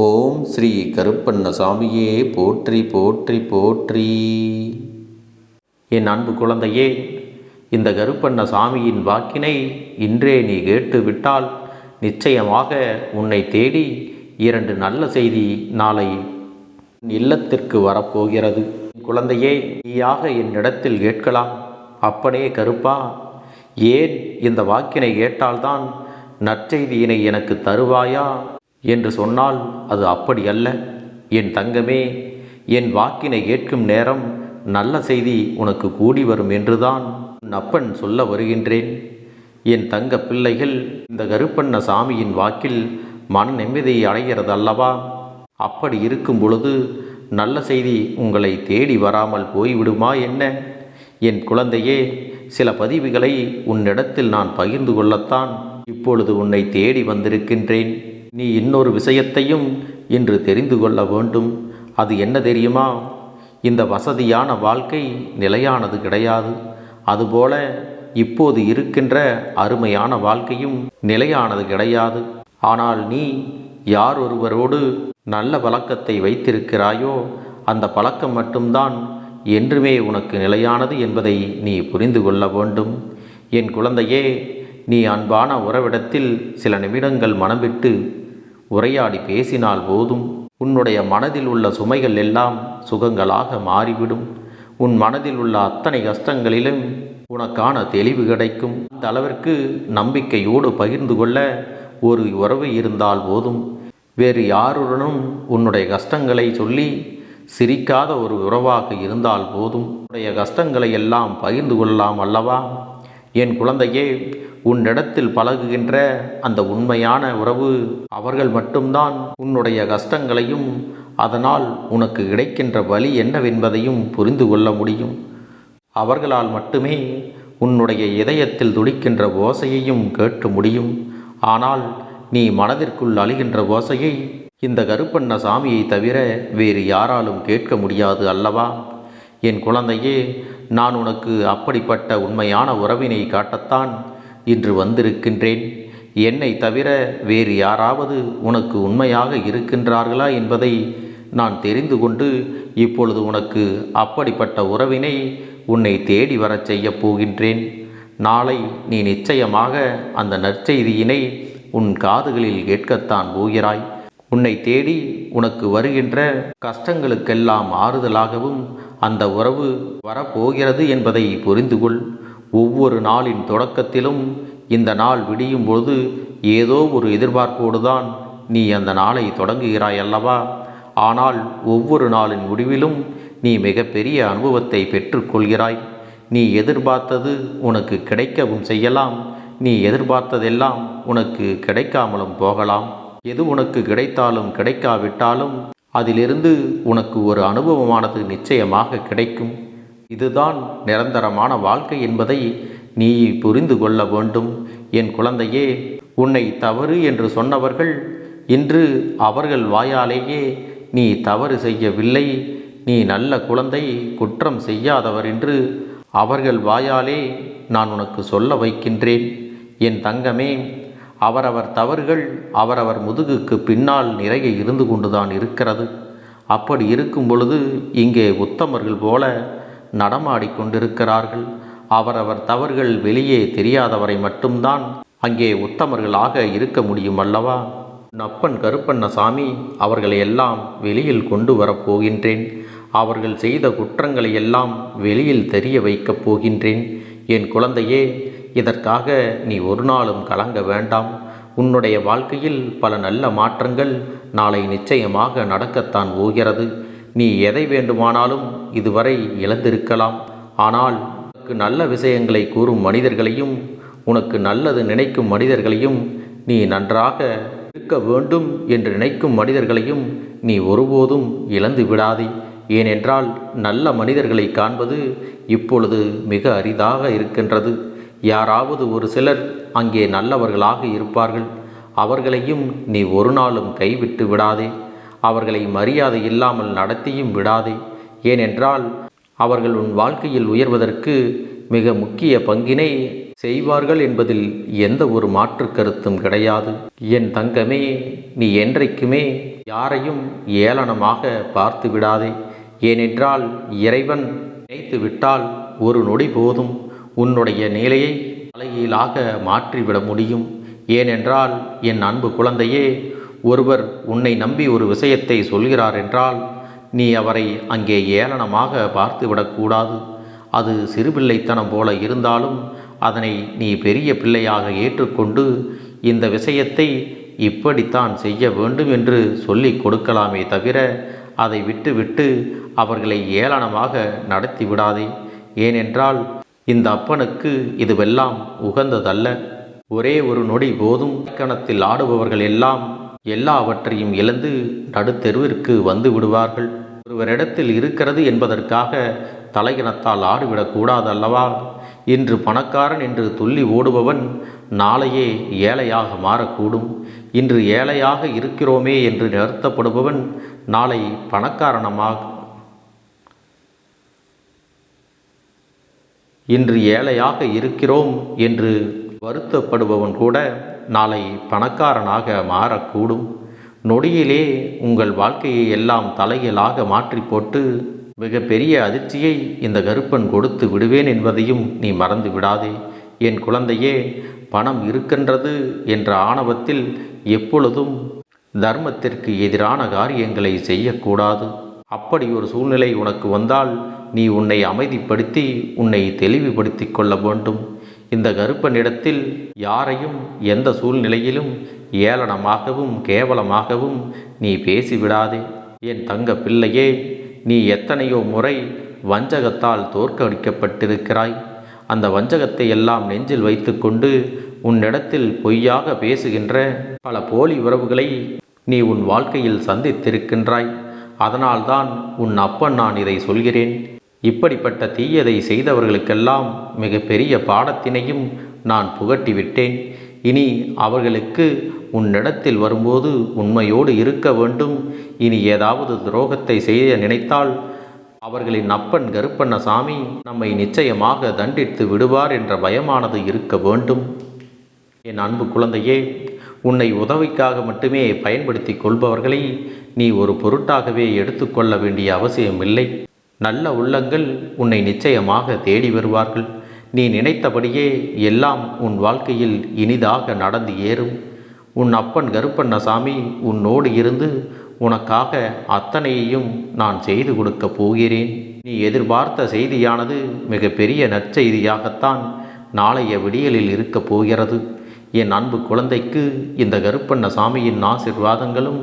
ஓம் ஸ்ரீ கருப்பண்ண சாமியே போற்றி போற்றி போற்றி. என் அன்பு குழந்தையே இந்த கருப்பண்ண சாமியின் வாக்கினை இன்றே நீ கேட்டுவிட்டால் நிச்சயமாக உன்னை தேடி இரண்டு நல்ல செய்தி நாளை உன் இல்லத்திற்கு வரப்போகிறது. குழந்தையே நீயாக என்னிடத்தில் கேட்கலாம். அப்பனே கருப்பா ஏன் இந்த வாக்கினை கேட்டால்தான் நற்செய்தியினை எனக்கு தருவாயா? என்று சொன்னால் அது அப்படி அல்ல. என் தங்கமே என் வாக்கினை கேட்கும் நேரம் நல்ல செய்தி உனக்கு கூடி வரும் என்றுதான் உன் அப்பன் சொல்ல வருகின்றேன். என் தங்க பிள்ளைகள் இந்த கருப்பண்ண சாமியின் வாக்கில் மன நிம்மதியை அடைகிறது அல்லவா அப்படி இருக்கும் பொழுது நல்ல செய்தி உங்களை தேடி வராமல் போய்விடுமா என்ன? என் குழந்தையே சில பதிவுகளை உன்னிடத்தில் நான் பகிர்ந்து கொள்ளத்தான் இப்பொழுது உன்னை தேடி வந்திருக்கின்றேன். நீ இன்னொரு விஷயத்தையும் இன்று தெரிந்து கொள்ள வேண்டும். அது என்ன தெரியுமா? இந்த வசதியான வாழ்க்கை நிலையானது கிடையாது. அதுபோல இப்போது இருக்கின்ற அருமையான வாழ்க்கையும் நிலையானது கிடையாது. ஆனால் நீ யார் ஒருவரோடு நல்ல பழக்கத்தை வைத்திருக்கிறாயோ அந்த பழக்கம் மட்டும்தான் என்றுமே உனக்கு நிலையானது என்பதை நீ புரிந்து கொள்ள வேண்டும். என் குழந்தையே நீ அன்பான உறவிடத்தில் சில நிமிடங்கள் மனம் விட்டு உரையாடி பேசினால் போதும். உன்னுடைய மனதில் உள்ள சுமைகள் எல்லாம் சுகங்களாக மாறிவிடும். உன் மனதில் உள்ள அத்தனை கஷ்டங்களிலும் உனக்கான தெளிவு கிடைக்கும். அந்த அளவிற்கு நம்பிக்கையோடு பகிர்ந்து கொள்ள ஒரு உறவு இருந்தால் போதும். வேறு யாருடனும் உன்னுடைய கஷ்டங்களை சொல்லி சிரிக்காத ஒரு உறவாக இருந்தால் போதும். உன்னுடைய கஷ்டங்களை எல்லாம் பகிர்ந்து கொள்ளலாம் அல்லவா? என் குழந்தையே உன்னிடத்தில் பழகுகின்ற அந்த உண்மையான உறவு அவர்கள் மட்டும்தான் உன்னுடைய கஷ்டங்களையும் அதனால் உனக்கு கிடைக்கின்ற வழி என்னவென்பதையும் புரிந்து கொள்ள முடியும். அவர்களால் மட்டுமே உன்னுடைய இதயத்தில் துடிக்கின்ற ஓசையையும் கேட்க முடியும். ஆனால் நீ மனதிற்குள் அழுகின்ற ஓசையை இந்த கருப்பண்ண சாமியை தவிர வேறு யாராலும் கேட்க முடியாது அல்லவா? என் குழந்தையே நான் உனக்கு அப்படிப்பட்ட உண்மையான உறவினை காட்டத்தான் இன்று வந்திருக்கின்றேன். என்னை தவிர வேறு யாராவது உனக்கு உண்மையாக இருக்கின்றார்களா என்பதை நான் தெரிந்து கொண்டு இப்பொழுது உனக்கு அப்படிப்பட்ட உறவினை உன்னை தேடி வரச் செய்யப் போகின்றேன். நாளை நீ நிச்சயமாக அந்த நற்செய்தியினை உன் காதுகளில் கேட்கத்தான் போகிறாய். உன்னை தேடி உனக்கு வருகின்ற கஷ்டங்களுக்கெல்லாம் ஆறுதலாகவும் அந்த உறவு வரப்போகிறது என்பதை புரிந்து கொள் ஒவ்வொரு நாளின் தொடக்கத்திலும் இந்த நாள் விடியும் பொழுது ஏதோ ஒரு எதிர்பார்ப்போடு தான் நீ அந்த நாளை தொடங்குகிறாய் அல்லவா? ஆனால் ஒவ்வொரு நாளின் முடிவிலும் நீ மிகப்பெரிய அனுபவத்தை பெற்றுக்கொள்கிறாய். நீ எதிர்பார்த்தது உனக்கு கிடைக்கவும் செய்யலாம். நீ எதிர்பார்த்ததெல்லாம் உனக்கு கிடைக்காமலும் போகலாம். எது உனக்கு கிடைத்தாலும் கிடைக்காவிட்டாலும் அதிலிருந்து உனக்கு ஒரு அனுபவமானது நிச்சயமாக கிடைக்கும். இதுதான் நிரந்தரமான வாழ்க்கை என்பதை நீ புரிந்து கொள்ள வேண்டும். என் குழந்தையே உன்னை தவறு என்று சொன்னவர்கள் இன்று அவர்கள் வாயாலேயே நீ தவறு செய்யவில்லை. நீ நல்ல குழந்தை குற்றம் செய்யாதவர் என்று அவர்கள் வாயாலே நான் உனக்கு சொல்ல வைக்கின்றேன். என் தங்கமே அவரவர் தவறுகள் அவரவர் முதுகுக்கு பின்னால் நிறைய இருந்து கொண்டுதான் இருக்கிறது. அப்படி இருக்கும் பொழுது இங்கே உத்தமர்கள் போல நடமாடிக்கொண்டிருக்கிறார்கள் அவரவர் தவறுகள் வெளியே தெரியாதவரை மட்டும்தான் அங்கே உத்தமர்களாக இருக்க முடியும் அல்லவா? நப்பன் கருப்பண்ணசாமி அவர்களை எல்லாம் வெளியில் கொண்டு வரப் போகின்றேன். அவர்கள் செய்த குற்றங்களை எல்லாம் வெளியில் தெரிய வைக்கப் போகின்றேன். என் குழந்தையே இதற்காக நீ ஒரு நாளும் கலங்க வேண்டாம். உன்னுடைய வாழ்க்கையில் பல நல்ல மாற்றங்கள் நாளை நிச்சயமாக நடக்கத்தான் போகிறது. நீ எதை வேண்டுமானாலும் இதுவரை இழந்திருக்கலாம். ஆனால் உனக்கு நல்ல விஷயங்களை கூறும் மனிதர்களையும் உனக்கு நல்லது நினைக்கும் மனிதர்களையும் நீ நன்றாக இருக்க வேண்டும் என்று நினைக்கும் மனிதர்களையும் நீ ஒருபோதும் இழந்து விடாதே. ஏனென்றால் நல்ல மனிதர்களை காண்பது இப்பொழுது மிக அரிதாக இருக்கின்றது. யாராவது ஒரு சிலர் அங்கே நல்லவர்களாக இருப்பார்கள். அவர்களையும் நீ ஒரு நாளும் கைவிட்டு விடாதே. அவர்களை மரியாதை இல்லாமல் நடத்தியும் விடாதே. ஏனென்றால் அவர்கள் உன் வாழ்க்கையில் உயர்வதற்கு மிக முக்கிய பங்கினை செய்வார்கள் என்பதில் எந்த ஒரு மாற்று கருத்தும் கிடையாது. என் தங்கமே நீ என்றைக்குமே யாரையும் ஏளனமாக பார்த்து விடாதே. ஏனென்றால் இறைவன் நினைத்து விட்டால் ஒரு நொடி போதும். உன்னுடைய நிலையை தலைகீழாக மாற்றிவிட முடியும். ஏனென்றால் என் அன்பு குழந்தையே ஒருவர் உன்னை நம்பி ஒரு விஷயத்தை சொல்கிறார் என்றால் நீ அவரை அங்கே ஏளனமாக பார்த்து விடக்கூடாது அது சிறுபிள்ளைத்தனம் போல இருந்தாலும் அதனை நீ பெரிய பிள்ளையாக ஏற்றுக்கொண்டு இந்த விஷயத்தை இப்படித்தான் செய்ய வேண்டும் என்று சொல்லிக் கொடுக்கலாமே தவிர அதை விட்டுவிட்டு அவர்களை ஏளனமாக நடத்தி விடாதே ஏனென்றால் இந்த அப்பனுக்கு இதுவெல்லாம் உகந்ததல்ல. ஒரே ஒரு நொடி போதும். கணத்தில் ஆடுபவர்கள் எல்லாம் எல்லாவற்றையும் இழந்து நடுத்தெருவிற்கு வந்து விடுவார்கள். ஒருவரிடத்தில் இருக்கிறது என்பதற்காக தலையினத்தால் ஆடிவிடக்கூடாது அல்லவா இன்று பணக்காரன் என்று துள்ளி ஓடுபவன் நாளையே ஏழையாக மாறக்கூடும். இன்று ஏழையாக இருக்கிறோமே என்று நிறுத்தப்படுபவன் நாளை பணக்காரனமாக இன்று ஏழையாக இருக்கிறோம் என்று வருத்தப்படுபவன் கூட நாளை பணக்காரனாக மாறக்கூடும். நொடியிலே உங்கள் வாழ்க்கையை எல்லாம் தலைகளாக மாற்றி போட்டு மிகப்பெரிய அதிர்ச்சியை இந்த கருப்பன் கொடுத்து விடுவேன் என்பதையும் நீ மறந்து விடாதே. என் குழந்தையே பணம் இருக்கின்றது என்ற ஆணவத்தில் எப்பொழுதும் தர்மத்திற்கு எதிரான காரியங்களை செய்யக்கூடாது. அப்படி ஒரு சூழ்நிலை உனக்கு வந்தால் நீ உன்னை அமைதிப்படுத்தி உன்னை தெளிவுபடுத்தி கொள்ள வேண்டும். இந்த கருப்பனிடத்தில் யாரையும் எந்த சூழ்நிலையிலும் ஏளனமாகவும் கேவலமாகவும் நீ பேசிவிடாதே. என் தங்க பிள்ளையே நீ எத்தனையோ முறை வஞ்சகத்தால் தோற்கடிக்கப்பட்டிருக்கிறாய். அந்த வஞ்சகத்தை எல்லாம் நெஞ்சில் வைத்துக்கொண்டு உன்னிடத்தில் பொய்யாக பேசுகின்ற பல போலி உறவுகளை நீ உன் வாழ்க்கையில் சந்தித்திருக்கின்றாய். அதனால்தான் உன் அப்பன் நான் இதை சொல்கிறேன். இப்படிப்பட்ட தீயதை செய்தவர்களுக்கெல்லாம் மிக பெரிய பாடத்தினையும் நான் புகட்டிவிட்டேன். இனி அவர்களுக்கு உன்னிடத்தில் வரும்போது உண்மையோடு இருக்க வேண்டும். இனி ஏதாவது துரோகத்தை செய்ய நினைத்தால் அவர்களின் அப்பன் கருப்பண்ணசாமி நம்மை நிச்சயமாக தண்டித்து விடுவார் என்ற பயமானது இருக்க வேண்டும். என் அன்பு குழந்தையே உன்னை உதவிக்காக மட்டுமே பயன்படுத்தி கொள்பவர்களை நீ ஒரு பொருட்டாகவே எடுத்துக்கொள்ள வேண்டிய அவசியமில்லை. நல்ல உள்ளங்கள் உன்னை நிச்சயமாக தேடி வருவார்கள். நீ நினைத்தபடியே எல்லாம் உன் வாழ்க்கையில் இனிதாக நடந்து ஏறும். உன் அப்பன் கருப்பண்ணசாமி உன்னோடு இருந்து உனக்காக அத்தனையையும் நான் செய்து கொடுக்கப் போகிறேன். நீ எதிர்பார்த்த செய்தியானது மிகப்பெரிய நற்செய்தியாகத்தான் நாளைய விடியலில் இருக்கப் போகிறது. என் அன்பு குழந்தைக்கு இந்த கருப்பண்ண சாமியின் ஆசிர்வாதங்களும்